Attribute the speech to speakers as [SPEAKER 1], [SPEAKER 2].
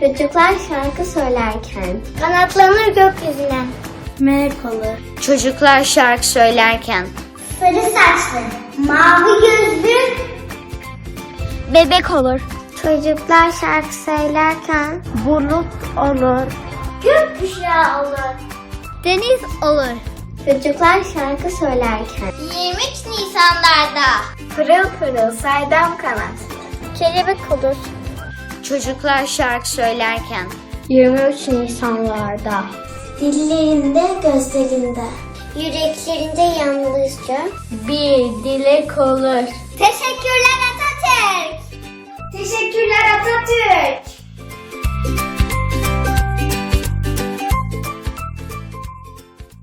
[SPEAKER 1] Çocuklar şarkı söylerken kanatlanır gökyüzüne.
[SPEAKER 2] Melek olur.
[SPEAKER 3] Çocuklar şarkı söylerken.
[SPEAKER 1] Sarı saçlı, mavi gözlü.
[SPEAKER 2] Bebek olur.
[SPEAKER 1] Çocuklar şarkı söylerken
[SPEAKER 2] Bulut olur.
[SPEAKER 1] gökkuşağı olur.
[SPEAKER 2] Deniz olur.
[SPEAKER 1] Çocuklar şarkı söylerken
[SPEAKER 2] 23 Nisanlarda.
[SPEAKER 1] pırıl pırıl saydam kanat.
[SPEAKER 2] Kelebek olur.
[SPEAKER 3] Çocuklar şarkı söylerken.
[SPEAKER 1] 23 Nisanlarda dillerinde gözlerinde yüreklerinde yalnızca
[SPEAKER 2] Bir dilek olur.
[SPEAKER 1] Teşekkürler Atatürk. Teşekkürler Atatürk.